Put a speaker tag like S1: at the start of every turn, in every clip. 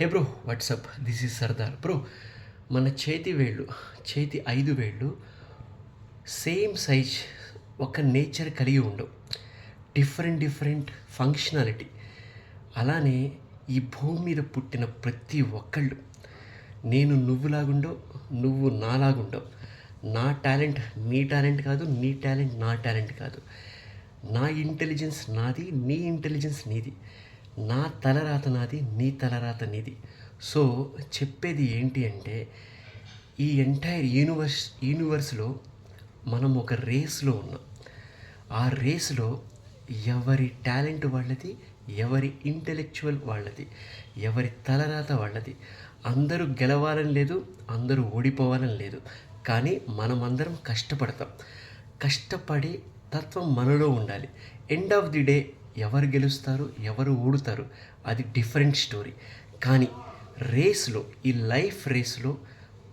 S1: Hey bro what's up this is Sardar bro మన చేతి వేళ్ళు చేతి ఐదు వేళ్ళు సేమ్ సైజ్ ఒక నేచర్ కలిగి ఉండవు. డిఫరెంట్ డిఫరెంట్ ఫంక్షనాలిటీ అలానే ఈ భూమి మీద పుట్టిన ప్రతి ఒక్కళ్ళు నేను నువ్వులాగుండవు నువ్వు నాలాగుండవు. నా టాలెంట్ నీ టాలెంట్ కాదు నీ టాలెంట్ నా టాలెంట్ కాదు. నా ఇంటెలిజెన్స్ నాది నీ ఇంటెలిజెన్స్ నీది. నా తలరాత నాది నీ తలరాత నీది. సో చెప్పేది ఏంటి అంటే ఈ ఎంటైర్ యూనివర్స్ యూనివర్స్లో మనం ఒక రేస్లో ఉన్నాం. ఆ రేస్లో ఎవరి టాలెంట్ వాళ్ళది ఎవరి ఇంటెలెక్చువల్ వాళ్ళది ఎవరి తలరాత వాళ్ళది. అందరూ గెలవాలని లేదు అందరూ ఓడిపోవాలని లేదు. కానీ మనమందరం కష్టపడతాం. కష్టపడి తత్వం మనలో ఉండాలి. ఎండ్ ఆఫ్ ది డే ఎవరు గెలుస్తారు ఎవరు ఓడుతారు అది డిఫరెంట్ స్టోరీ కానీ రేస్లో ఈ లైఫ్ రేస్లో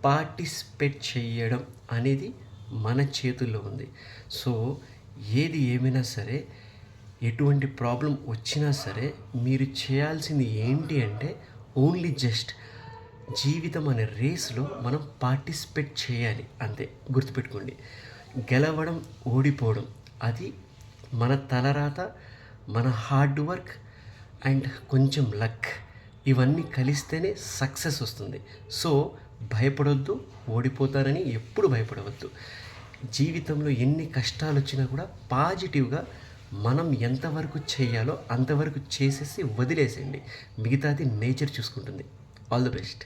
S1: పార్టిసిపేట్ చేయడం అనేది మన చేతుల్లో ఉంది. సో ఏది ఏమైనా సరే ఎటువంటి ప్రాబ్లం వచ్చినా సరే మీరు చేయాల్సింది ఏంటి అంటే ఓన్లీ జస్ట్ జీవితం అనే రేస్లో మనం పార్టిసిపేట్ చేయాలి అంతే. గుర్తుపెట్టుకోండి. గెలవడం ఓడిపోవడం అది మన తలరాత మన హార్డ్ వర్క్ అండ్ కొంచెం లక్ ఇవన్నీ కలిస్తేనే సక్సెస్ వస్తుంది. సో భయపడొద్దు ఓడిపోతారని ఎప్పుడు భయపడవద్దు. జీవితంలో ఎన్ని కష్టాలు వచ్చినా కూడా పాజిటివ్గా మనం ఎంతవరకు చేయాలో అంతవరకు చేసేసి వదిలేసేయండి. మిగతాది నేచర్ చూసుకుంటుంది. All the best.